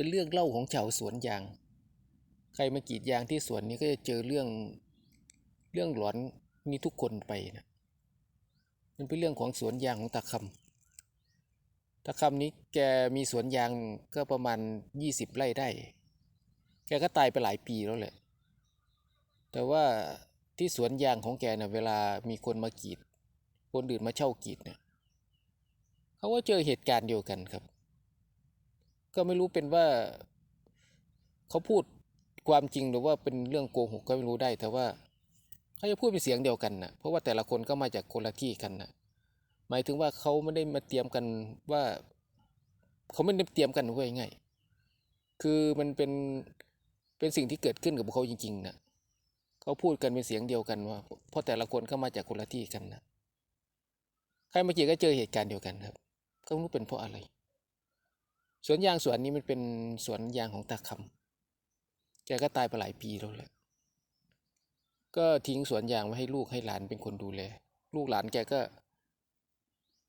เป็นเรื่องเล่าของชาวสวนยาง ใครมากรีดยางที่สวนนี้ก็จะเจอเรื่องเรื่องหลอนมีทุกคนไปนะมันเป็นเรื่องของสวนยางของตาคำตาคำนี้แกมีสวนยางก็ประมาณยี่สิบไร่ได้ แกก็ตายไปหลายปีแล้วแหละ แต่ว่าที่สวนยางของแกเนะ่ะเวลามีคนมากรีด คนอื่นมาเช่ากรีดเนี่ยเขาก็เจอเหตุการณ์เดียวกันครับ ก็ไม่รู้เป็นว่าเขาพูดความจริงหรือว่าเป็นเรื่องโกหกก็ไม่รู้ได้ แต่ว่าเขาจะพูดเป็นเสียงเดียวกันนะเพราะว่าแต่ละคนก็มาจากคนละที่กันนะหมายถึงว่าเขาไม่ได้มาเตรียมกันว่าเขาไม่ได้เตรียมกันไว้ง่ายคือมันเป็นเป็นสิ่งที่เกิดขึ้นกับพวกเขาจริงๆนะเขาพูดกันเป็นเสียงเดียวกันว่าเพราะแต่ละคนก็มาจากคนละที่กันนะใครมาจีก็เจอเหตุการณ์เดียวกันครับ ก็ไม่รู้เป็นเพราะอะไร สวนยางสวนนี้มันเป็นสวนยางของตาคำแกก็ตายไปหลายปีแล้วแหละ ก็ทิ้งสวนยางไว้ให้ลูกให้หลานเป็นคนดูแล ลูกหลานแกก็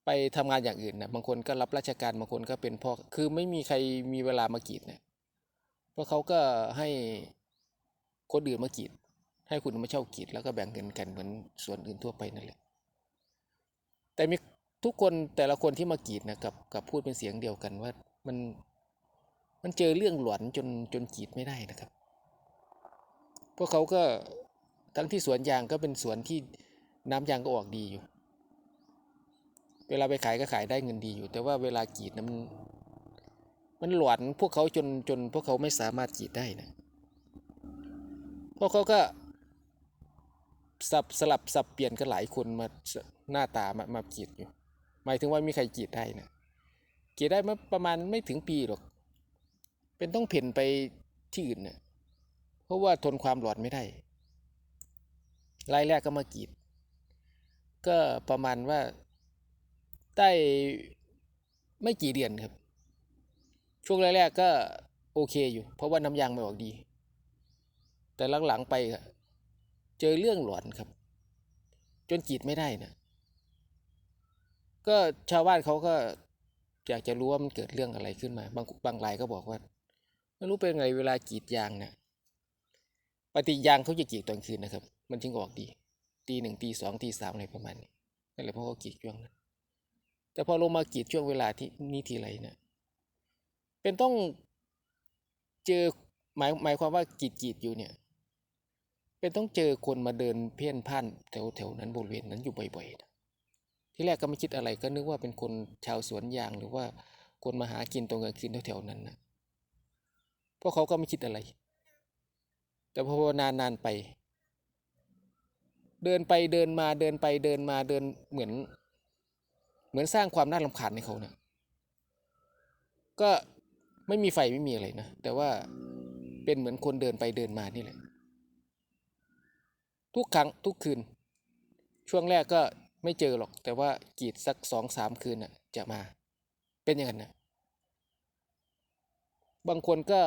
ไปทำงานอย่างอื่นนะบางคนก็รับราชการบางคนก็เป็นพ่อ คือไม่มีใครมีเวลามากรีดเนี่ย เพราะเขาก็ให้คนอื่นมากรีด ให้คุณมาเช่ากรีดแล้วก็แบ่งเงินกันเหมือนสวนอื่นทั่วไปนั่นแหละ แต่มีทุกคนแต่ละคนที่มากรีดนะกับกับพูดเป็นเสียงเดียวกันว่า มันมันเจอเรื่องหลอนจนจนกีดไม่ได้นะครับ พวกเขาก็ทั้งที่สวนยางก็เป็นสวนที่น้ำยางก็ออกดีอยู่ เวลาไปขายก็ขายได้เงินดีอยู่ แต่ว่าเวลากีดนะมันมันหลอนพวกเขาจนจนพวกเขาไม่สามารถกีดได้นะ พวกเขาก็สับสลับสับเปลี่ยนกันหลายคนมาหน้าตามามากีดอยู่ หมายถึงว่ามีใครกีดได้นะ กรีดได้มาประมาณไม่ถึงปีหรอก เป็นต้องเพ่นไปที่อื่นนะเพราะว่าทนความหลอนไม่ได้รายแรกก็มากรีด ก็ประมาณว่าได้ไม่กี่เดือนครับ ช่วงแรกๆก็โอเคอยู่ เพราะว่าน้ำยางไม่ออกดี แต่หลังๆไปเจอเรื่องหลอนครับ จนกรีดไม่ได้นะก็ชาวบ้านเขาก็ อยากจะรู้ว่ามันเกิดเรื่องอะไรขึ้นมา บางบางรายก็บอกว่าไม่รู้เป็นไงเวลากรีดยางเนี่ยปฏิยางเขาจะกรีดตอนคืนนะครับ มันจึงออกดี ตีหนึ่งตีสองตีสามอะไรประมาณนี้นั่นแหละเพราะเขากรีดช่วงนั้นแต่พอลงมากรีดช่วงเวลาที่นี้ทีไรเนี่ยเป็นต้องเจอหมายหมายความว่ากรีดกรีดอยู่เนี่ย เป็นต้องเจอคนมาเดินเพี้ยนพ่านแถวแถวนั้นบริเวณนั้นอยู่บ่อยๆ ที่แรกก็ไม่คิดอะไรก็นึกว่าเป็นคนชาวสวนยางหรือว่าคนมาหากินตรงกลางคืนแถวๆนั้นนะเพราะเขาก็ไม่คิดอะไร แต่พอนานนๆไป เดินไปเดินมาเดินไปเดินมาเดินเหมือน เหมือนสร้างความน่ารำคาญให้เขาเนะก็ไม่มีไฟไม่มีอะไรนะ แต่ว่าเป็นเหมือนคนเดินไปเดินมานี่แหละ ทุกครั้งทุกคืน ช่วงแรกก็ ไม่เจอหรอก แต่ว่ากรีดสักสองสามคืนน่ะ จะมา เป็นอย่างนั้นนะบางคนก็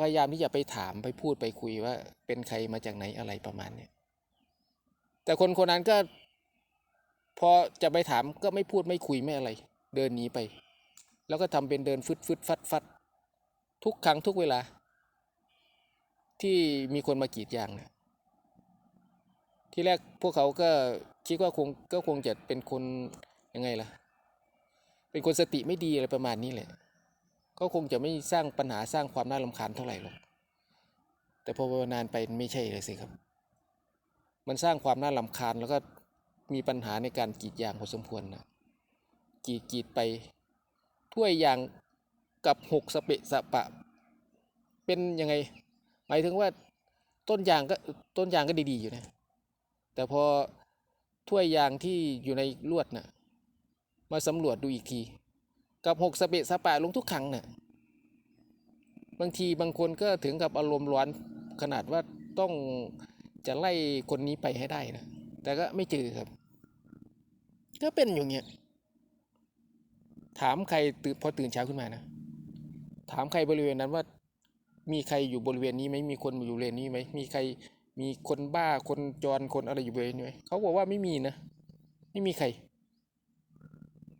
พยายามที่จะไปถามไปพูดไปคุยว่า เป็นใครมาจากไหนอะไรประมาณเนี้ยแต่คนคนนั้นก็ พอจะไปถามก็ไม่พูดไม่คุยไม่อะไร เดินหนีไป แล้วก็ทำเป็นเดินฟึดฟึดฟัดฟัดทุกครั้งทุกเวลา ที่มีคนมากรีดยางนี่ยที่แรกพวกเขาก็ คิดว่าคงก็คงจะเป็นคนยังไงล่ะ เป็นคนสติไม่ดีอะไรประมาณนี้แหละ ก็คงจะไม่สร้างปัญหาสร้างความน่ารำคาญเท่าไหร่หรอก แต่พอภาวนานไปไม่ใช่เลยสิครับ มันสร้างความน่ารำคาญแล้วก็มีปัญหาในการกีดยางพอสมควรนะกีดกีดไปถ้วยยางกับหกสเปะสปะ เป็นยังไง หมายถึงว่าต้นยางก็ต้นยางก็ดีๆอยู่นะ แต่พอ ถ้วยยางที่อยู่ในลวดนะ่ะ มาสำรวจดูอีกที กับหกสเปะสปะลงทุกครั้งนะ่ะ บางทีบางคนก็ถึงกับอารมณ์ร้อนขนาดว่าต้องจะไล่คนนี้ไปให้ได้นะ แต่ก็ไม่เจอครับ ก็เป็นอย่างเงี้ย ถามใครตื่นพอตื่นเช้าขึ้นมานะ ถามใครบริเวณนั้นว่ามีใครอยู่บริเวณนี้ไหมมีคนอยู่บริเวณนี้ไหมมีใคร มีคนบ้าคนจรคนอะไรอยู่บริเวณนี้เขาบอกว่าไม่มีนะ ไม่มีใคร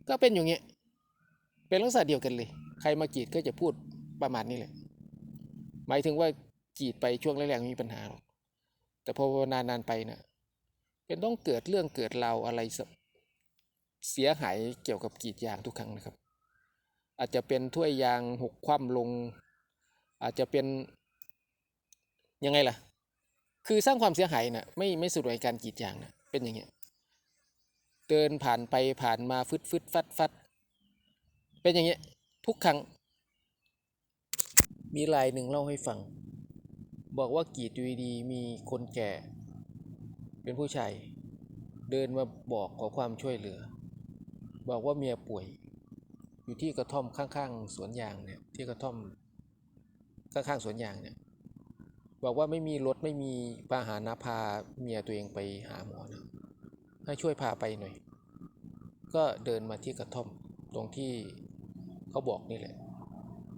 ก็เป็นอย่างเงี้ย เป็นลักษณะเดียวกันเลย ใครมากรีดก็จะพูดประมาณนี้แหละ หมายถึงว่ากรีดไปช่วงแรกๆไม่มีปัญหาหรอก แต่พอนานๆไปนะเป็นต้องเกิดเรื่องเกิดราวอะไรเสียหายเกี่ยวกับกรีดยางทุกครั้งนะครับ อาจจะเป็นถ้วยยางหกคว่ำลง อาจจะเป็นยังไงล่ะ คือสร้างความเสียหายนะไม่ไม่สะดวกในการกีดยางนะเป็นอย่างเงี้ยเดินผ่านไปผ่านมาฟึดฟึดฟัดฟัดเป็นอย่างเงี้ยทุกครั้ง มีรายหนึ่งเล่าให้ฟัง บอกว่ากีดอยู่ดีมีคนแก่ เป็นผู้ชายเดินมาบอกขอความช่วยเหลือ บอกว่าเมียป่วย อยู่ที่กระท่อมข้างๆสวนยางเนี่ยที่กระท่อมข้างๆสวนยางเนี่ย บอกว่าไม่มีรถไม่มีพาหานะพาเมียตัวเองไปหาหมอนะให้ช่วยพาไปหน่อย ก็เดินมาที่กระท่อม ตรงที่เขาบอกนี่แหละ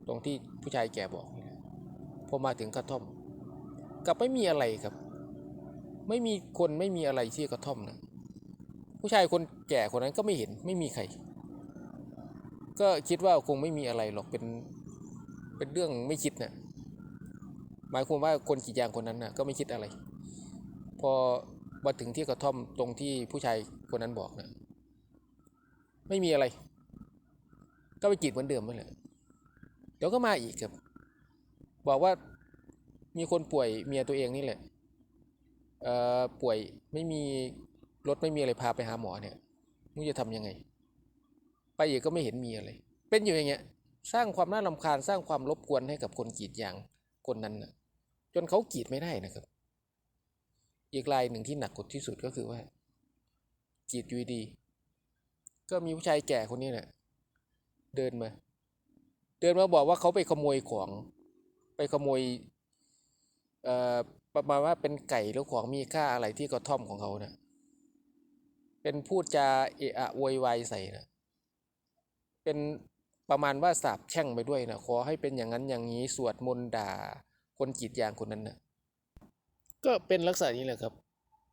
ตรงที่ผู้ชายแก่บอกนี่แหละพอมาถึงกระท่อมกลับไม่มีอะไรครับ ไม่มีคนไม่มีอะไรที่กระท่อมนะผู้ชายคนแก่คนนั้นก็ไม่เห็นไม่มีใคร ก็คิดว่าคงไม่มีอะไรหรอกเป็นเป็นเรื่องไม่คิดนะ่ะ หมายความว่าคนกรีดยางคนนั้นนะ่ะก็ไม่คิดอะไร พอมาถึงที่กระท่อมตรงที่ผู้ชายคนนั้นบอกนะไม่มีอะไร ก็ไปกรีดเหมือนเดิมนั่นแหละเดี๋ยวก็มาอีกครับ บอกว่ามีคนป่วยเมียตัวเองนี่แหละเอ่อป่วยไม่มีรถไม่มีอะไรพาไปหาหมอเนี่ยมึงจะทำยังไง ไปอีกก็ไม่เห็นมีอะไร เป็นอยู่อย่างเงี้ย สร้างความน่ารำคาญสร้างความรบกวนให้กับคนกรีดยาง คนนั้นนะจนเขากรีดไม่ได้นะครับ อีกรายหนึ่งที่หนักกว่าที่สุดก็คือว่ากรีดอยูดี ก็มีผู้ชายแก่คนนี้แหละเดินมา เดินมาบอกว่าเขาไปขโมยของไปขโมยเอ่อประมาณว่าเป็นไก่หรือของมีค่าอะไรที่กระท่อมของเขานะเป็นพูดจาเอะอะโวยวายใส่นะเป็น ประมาณว่าสาบแช่งไปด้วยนะขอให้เป็นอย่างนั้นอย่างนี้สวดมนต์ด่า คนกีดยางคนนั้นนะก็เป็นลักษณะนี้แหละครับ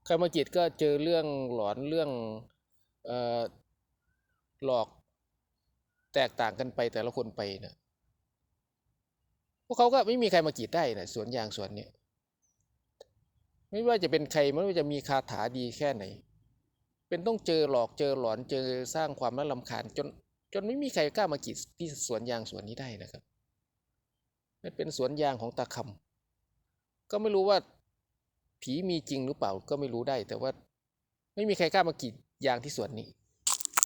ใครมากีดก็เจอเรื่องหลอนเรื่องเอ่อหลอกแตกต่างกันไปแต่ละคนไปนะพวกเขาก็ไม่มีใครมากีดได้นะสวนยางสวนเนี้ยไม่ว่าจะเป็นใครไม่ว่าจะมีคาถาดีแค่ไหน เป็นต้องเจอหลอกเจอหลอนเจอสร้างความน่ารำคาญจน จนไม่มีใครกล้ามากรีดที่สวนยางสวนนี้ได้นะครับมันเป็นสวนยางของตาคำก็ไม่รู้ว่าผีมีจริงหรือเปล่าก็ไม่รู้ได้ แต่ว่าไม่มีใครกล้ามากรีดยางที่สวนนี้